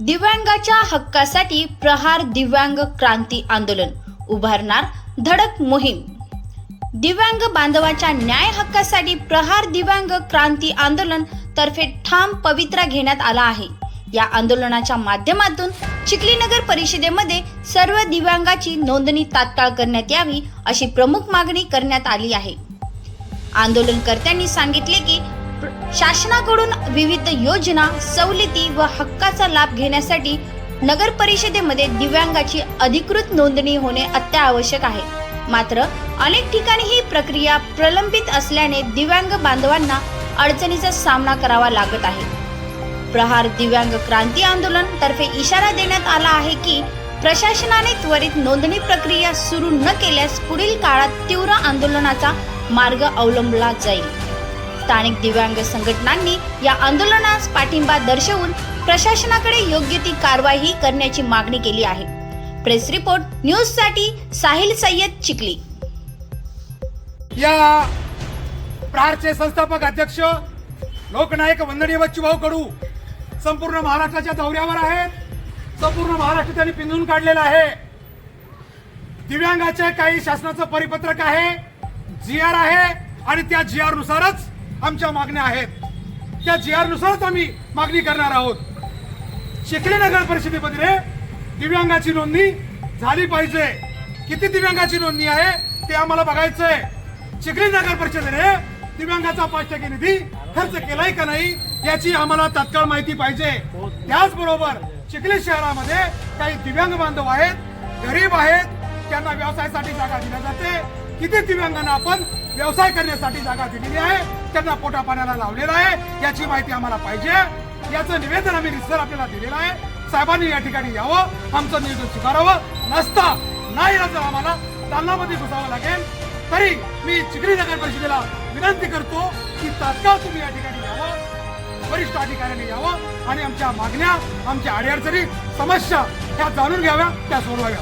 दिव्यांगाच्या हक्कासाठी प्रहार दिव्यांग क्रांती आंदोलन. उभारणार धडक मोहीम. दिव्यांग बांधवाच्या न्याय हक्कासाठी प्रहार दिव्यांग क्रांती आंदोलन तर्फे ठाम पवित्रा घेण्यात आला आहे. या आंदोलनाच्या माध्यमातून चिखली नगर परिषदेमध्ये सर्व दिव्यांगाची नोंदणी तात्काळ करण्यात यावी अशी प्रमुख मागणी करण्यात आली आहे. आंदोलनकर्त्यांनी सांगितले की शासनाकडून विविध योजना सवलती व हक्काचा लाभ घेण्यासाठी नगर परिषदेमध्ये दिव्यांगाची अधिकृत नोंदणी होणे अत्यावश्यक आहे. मात्र अनेक ठिकाणी ही प्रक्रिया प्रलंबित असल्याने दिव्यांग बांधवांना अडचणीचा सामना करावा लागत आहे. प्रहार दिव्यांग क्रांती आंदोलन तर्फे इशारा देण्यात आला आहे की प्रशासनाने त्वरित नोंदणी प्रक्रिया सुरू न केल्यास पुढील काळात तीव्र आंदोलनाचा मार्ग अवलंबला जाईल. स्थानिक दिव्यांग संघटनांनी या आंदोलनास पाठिंबा दर्शवून प्रशासनाकडे योग्य ती कारवाई करण्याची मागणी केली आहे. प्रेस रिपोर्ट न्यूजसाठी साहिल सय्यद चिखली. या प्रहारचे संस्थापक अध्यक्ष लोकनायक वंदनीय बच्चूभाऊ कडू संपूर्ण महाराष्ट्राच्या दौऱ्यावर आहेत. संपूर्ण महाराष्ट्र त्यांनी पिंजून काढलेला आहे. दिव्यांगाचे काही शासनाचं परिपत्रक आहे जी आर आहे आणि त्या जी आर नुसारच आमच्या मागण्या आहेत. त्या जी आर नुसारच आम्ही मागणी करणार आहोत. चिखली नगर परिषदेमध्ये दिव्यांगाची नोंदणी झाली पाहिजे. किती दिव्यांगाची नोंदणी आहे ते आम्हाला बघायचंय. चिखली नगर परिषदेने दिव्यांगाचा पाच टक्के निधी खर्च केलाय का नाही याची आम्हाला तात्काळ माहिती पाहिजे. त्याचबरोबर चिखली शहरामध्ये काही दिव्यांग बांधव आहेत गरीब आहेत त्यांना व्यवसायासाठी जागा दिल्या जाते. किती दिव्यांगांना आपण व्यवसाय करण्यासाठी जागा दिलेली आहे. त्यांना पोटा पाण्याला लावलेला आहे. याची माहिती आम्हाला पाहिजे. याचं निवेदन आम्ही रिसर आपल्याला दिलेलं आहे. साहेबांनी या ठिकाणी यावं. आमचं निवेदन स्वीकारावं. नसता नाही जर आम्हाला. दालनामध्ये घुसावं लागेल. तरी मी चिखली नगर परिषदेला विनंती करतो की तात्काळ तुम्ही या ठिकाणी यावं. वरिष्ठ अधिकाऱ्यांनी यावं. आणि आमच्या मागण्या आमच्या अडीअडचणी समस्या ह्या जाणून घ्याव्या. त्या सोडवाव्या